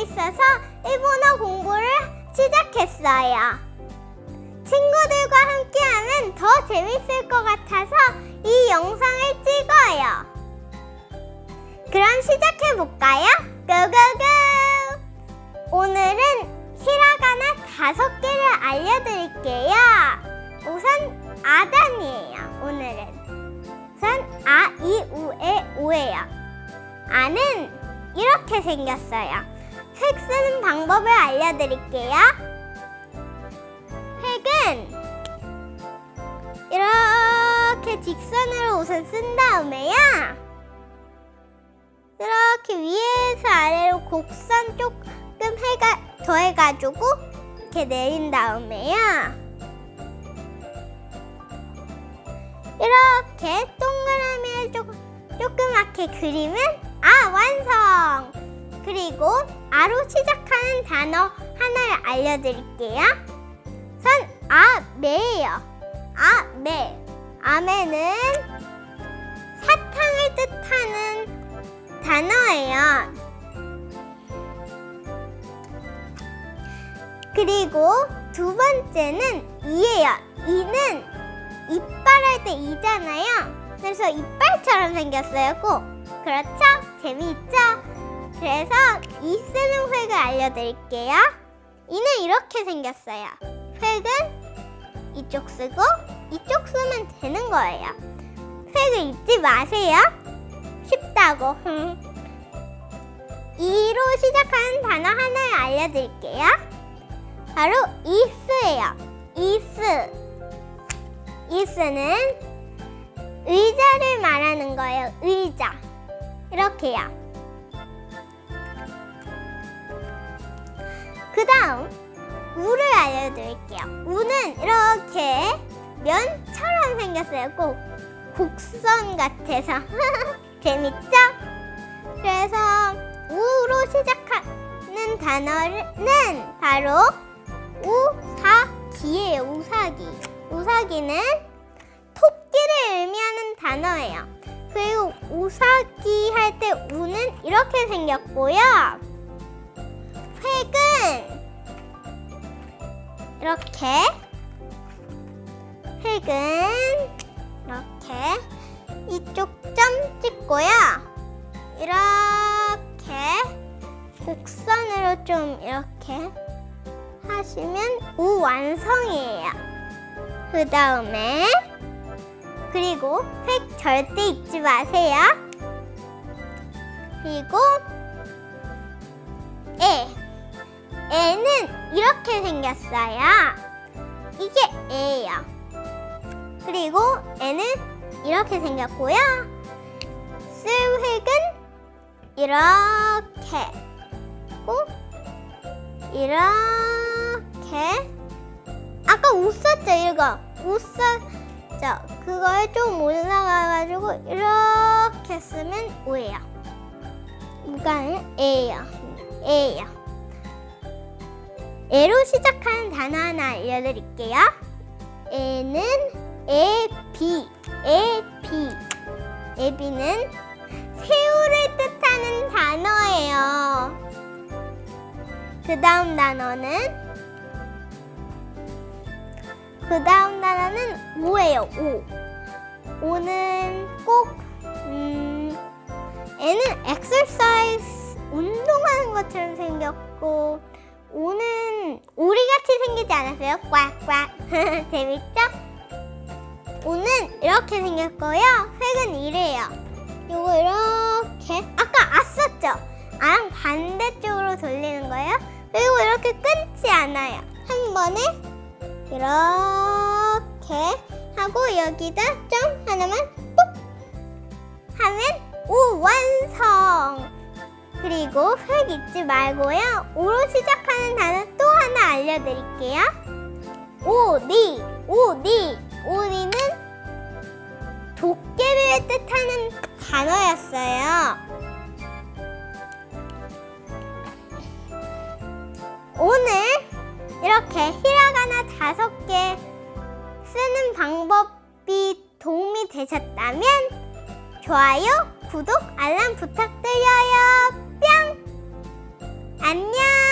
재밌어서 일본어 공부를 시작했어요. 친구들과 함께하면 더 재밌을 것 같아서 이 영상을 찍어요. 그럼 시작해 볼까요? 고고고! 오늘은 히라가나 다섯 개를 알려드릴게요. 우선 아단이에요. 오늘은 우선 아, 이, 우 에, 오예요. 아는 이렇게 생겼어요. 획 쓰는 방법을 알려드릴게요. 획은 이렇게 직선으로 우선 쓴 다음에요. 이렇게 위에서 아래로 곡선 조금 해가 더해가지고 이렇게 내린 다음에요. 이렇게 동그라미를 조금 조그맣게 그리면 아 완성. 그리고 아로 시작하는 단어 하나를 알려드릴게요. 선 아매예요. 아매. 아매는 사탕을 뜻하는 단어예요. 그리고 두 번째는 이예요. 이는 이빨 할 때 이잖아요. 그래서 이빨처럼 생겼어요. 꼭. 그렇죠? 재미있죠? 그래서 이 쓰는 획을 알려드릴게요. 이는 이렇게 생겼어요. 획은 이쪽 쓰고 이쪽 쓰면 되는 거예요. 획을 잊지 마세요. 쉽다고. 이로 시작하는 단어 하나를 알려드릴게요. 바로 이스예요. 이스. 이스는 의자를 말하는 거예요. 의자. 이렇게요. 그 다음 우를 알려드릴게요. 우는 이렇게 면처럼 생겼어요. 꼭 곡선 같아서 재밌죠? 그래서 우로 시작하는 단어는 바로 우사기예요. 우사기. 우사기는 토끼를 의미하는 단어예요. 그리고 우사기 할 때 우는 이렇게 생겼고요. 획은 이렇게 획은 이렇게 이쪽 점 찍고요. 이렇게 곡선으로 좀 이렇게 하시면 우 완성이에요. 그 다음에 그리고 획 절대 잊지 마세요. 그리고 애는 이렇게 생겼어요. 이게 애예요. 그리고 애는 이렇게 생겼고요. 쓸 획은 이렇게. 고 이렇게. 아까 웃 썼죠, 이거. 웃 썼죠. 그거에 좀 올라가가지고 이렇게 쓰면 오예요. 무가는 애예요. 애예요. 애로 시작하는 단어 하나 알려드릴게요. 애는 애비, 애비. 애비는 새우를 뜻하는 단어예요. 그 다음 단어는 그 다음 단어는 오예요. 오. 오는 꼭 음, 애는 엑서사이즈 운동하는 것처럼 생겼고 오는 오리같이 생기지 않았어요? 꽉꽉 재밌죠? 오는 이렇게 생겼고요. 획은 이래요. 요거 이렇게 아까 아 썼죠? 아랑 반대쪽으로 돌리는 거예요. 그리고 이렇게 끊지 않아요. 한 번에 이렇게 하고 여기다 점 하나만 ปุ๊ 하면 오 완성. 그리고 획 잊지 말고요. 오로 시작하는 단어 또 하나 알려드릴게요. 오리, 오리, 오리는 도깨비를 뜻하는 단어였어요. 오늘 이렇게 히라가나 다섯 개 쓰는 방법이 도움이 되셨다면 좋아요, 구독, 알람 부탁드려요. 안녕!